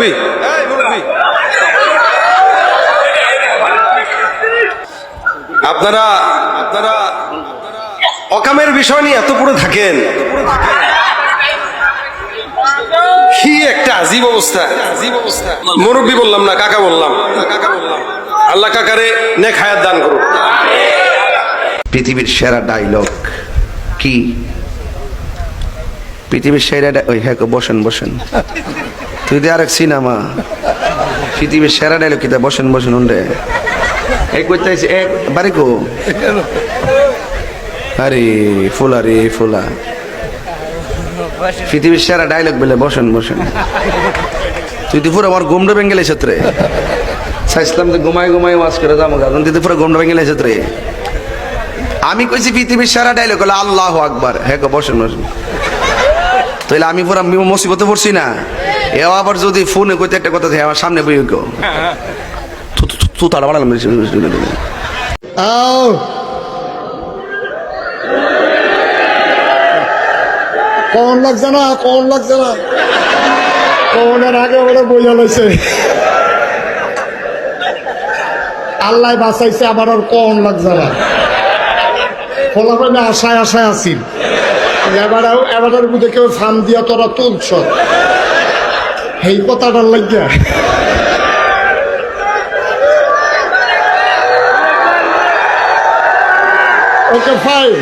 মুরব্বী। আপনারা আপনারা অকামের বিষয় নিয়ে এত পুরো থাকেন। কি একটা আজীব অবস্থা। আজীব অবস্থা মুরব্বী বললাম না কাকা বললাম। কাকা বললাম আল্লাহ কাকারে নেক হায়াত দান করুন পৃথিবীর সেরা ডায়লগ কি? পৃথিবীর সেরা ওই হ্যাঁ বসেন বসেন। তুই দিয়ে আরেক সিনেমা, পৃথিবীর সেরা ডায়লগ কিতা বসেন বসেন উন্ডে এই কইতে এক বাড়ি কো? আরে ফুলা রে, ফুলা। পৃথিবীর সেরা ডায়লগ বলে বসেন বসেন। তুই তো পুরো আমার গুমড়ে বেঙ্গেলে ক্ষেত্রে চাইছিলাম তো ঘুমাই ঘুমাই ওয়াজ করে যাব গান তুই তো পুরো গুমড়ে বেঙ্গেলে ক্ষেত্রে আমি কইছি পৃথিবীর সেরা ডায়লগ হলো আল্লাহ আকবার। হ্যাঁ বসেন বসেন। তাহলে আমি পুরো মুসিবতে পড়ছি না। এও আবার যদি ফোনে কইতে একটা কথা আমার সামনে বই গো তু তাড়া বাড়ালাম কোন লাগছে না? কোন লাগছে না? কোনের আগে ওরা বইয়া লইছে আল্লাহ বাঁচাইছে আমার আর কোন লাগছে না? ফলাফলে আশায় আশায় আসিল এবার এবারের বুঝে কেউ ফান দিয়া তোরা তুলছ। এই কথাটার লাগিয়া। ওকে ফাইন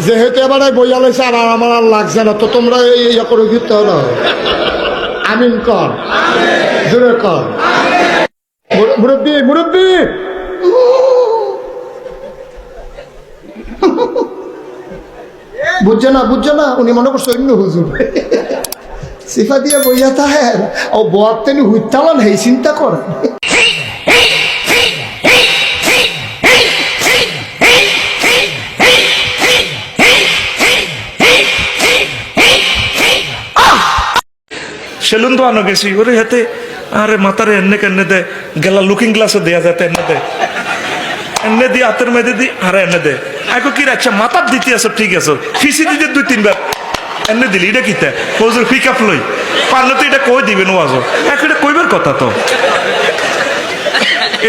যেহেতু এবারে বইয়া লাইছে আর আমার আর লাগছে না তো তোমরা এই ইয়ে করে দিতে হলো আমিন কর। জোরে কর। মুর- মুরব্বি মুরব্বি! বুঝছে না বুঝছে না? উনি মনে করছে অন্য হুজুর। সিফা দিয়ে বইয়া তাহের, ও বোয়ার তেনি হুইতালান হেই, চিন্তা করে। সেলুন তো আনো গেছি, ওরে হাতে, আরে মাথারে এনে কেনে দে, গেলা লুকিং গ্লাসও দেয়া যাতে এনে দে। এনে দি হাতের মেয়েদে দি, আরে এনে দে। এখন কি আচ্ছা মাথার দিতে আছো, ঠিক আছে। ফিসি দিতে দুই তিনবার এনে দিলি, এটা কিতে? হজুর পিক আপ লই পারলে তো এটা কই দিবেন ওয়াজো এখন এটা কইবার কথা তো।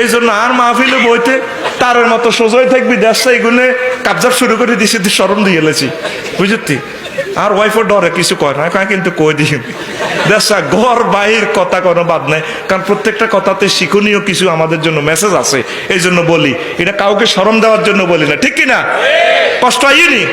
এই জন্য আর মাহফিলে বইতে তারের মতো সোজাই থাকবি দেশটা এগুলো কাবজাব শুরু করে দিছি সরম দিয়ে এলেছি বুঝতি আর ওয়াইফও ডরে কিছু কয় না কয় কিন্তু কই দিই দেশা ঘর বাহির কথা কোনো বাদ নাই কারণ প্রত্যেকটা কথাতে শিক্ষণীয় কিছু আমাদের জন্য মেসেজ আছে। এই জন্য বলি, এটা কাউকে সরম দেওয়ার জন্য বলি না, ঠিক কিনা? কষ্ট আইনি